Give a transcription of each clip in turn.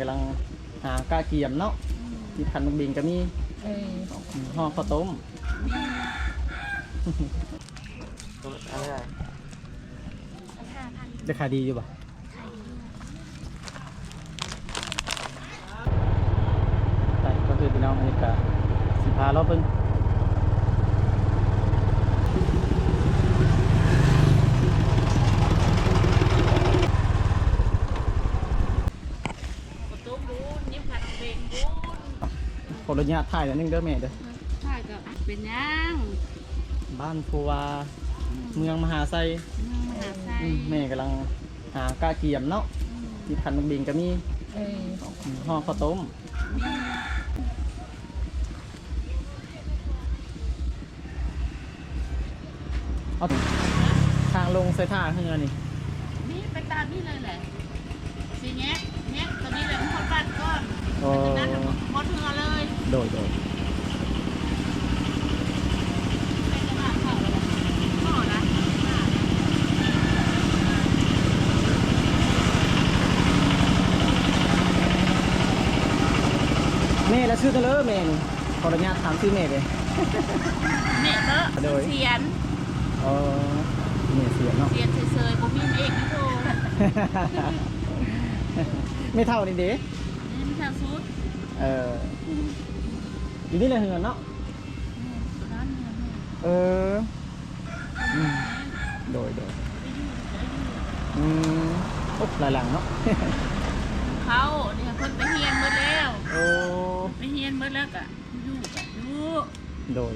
กำลังหากาเกียมเนาะที่พันมักบิงก็มีเออห่อข้าวต้มอะไรอะห้าพันราคาดีอยู่ป่ะขายดีไปก็คือพี่น้องอันนี้ก็สิพาเราเพิ่ง ประตูบูนยิ้มผัดเบงบูน ขออนุญาตถ่ายอันนึงเด้อแม่เด้อใช่ก็เป็นยังบ้านพัวเมืองมหาไซเมืองมหาไซอืมแม่กำลังหากาเกียมเนาะที่พันมักบิงก็มีเออห่อข้าวต้มเอาทางลงใส่ท่าเฮือนี่นี่ไปตามนี่เลยแหละ สีแงะแงะตัวนี้แหละมันคนบ้านก้อนโอ้จากนั้นหมดเหือเลยโดยโดยไปตลาดเขาเลยพ่อนะแม่แล้วชื่อกันเลยแม่นี่ขออนุญาตถามชื่อแม่เลยเมฆเนอะโดยเสียนอ๋อแม่เสียเนาะ เสียนเฉยๆบ่มีเอกนี่โต ไม่เท่านี่เด้นี่มันทางสุดเอออยู่นี่เลยเฮือนเนาะร้านเงินเนี่ยเอออืมโดยโดยอืมโอ๊บหลายหลังเนาะ เขาเนี่ยเพิ่นไปเฮียนหมดแล้วโอ้ไปเฮียนหมดแล้วก็อยู่ก็อยู่โดย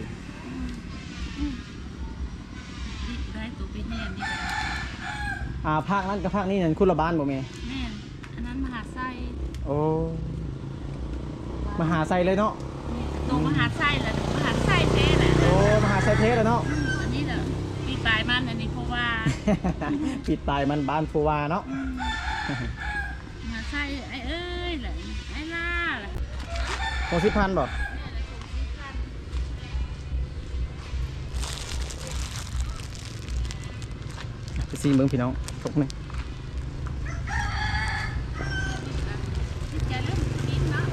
นี่ได้ตัวไปเฮียนนี่ก็ได้อ่าภาคนั้นกับภาคนี้นั่นคุณละบ้านบ่แม่ โอ้มหาไซเลยเนาะตัวมหาไส้แหละมหาไส้แท้แหละโอ้มหาไซเทสแล้วเนาะอันนี้แหละปีปลายมันอันนี้เพราะว่าปิดตายมันบ้านฟูวาเนาะมหาไส้ไอ้เอ้ยแหละไอ้ล่าแหละหกสิบพันบ่แม่แหละคงสิพันไปซีเมืองพี่น้องตกหนึ่ง จิตใจเริ่มดิ้นเนาะ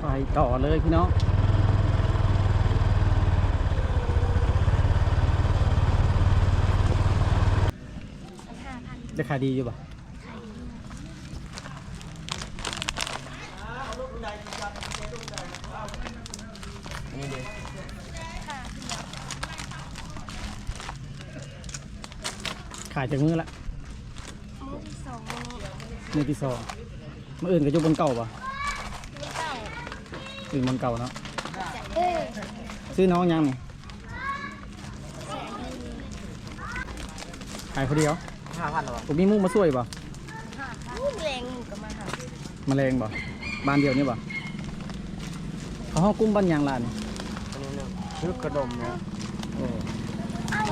ไป ต่อเลยพี่น้องห้าพันราคาดีอยู่บ่ขายดีนี่ดิขายจากมือละมือที่สองมือที่สองมืออื่นก็อยู่บนเก่าบ่มือเก้า อื่นบนเก่าเนาะเอ้ยซื้อน้องยังนี่ขายคนเดียวห้าพันหรอผมมีมุ้งมาช่วยบ่ลูกแรงก็มาหาแมลงบ่บ้านเดียวนี่บ่เขาห้องกุ้งบ้านยางลานอันนี้เนี่ยซื้อกระดมเนี่ยโอ้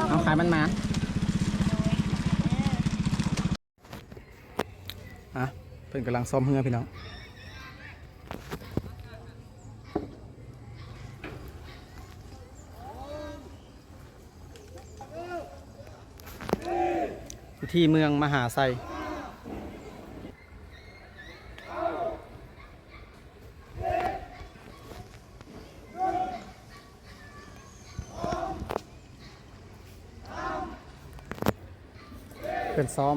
เอาขายมันมาอะเพิ่นกำลังซ้อมเฮือพี่น้อง อยู่ที่เมืองมหาไซเป็นซ้อม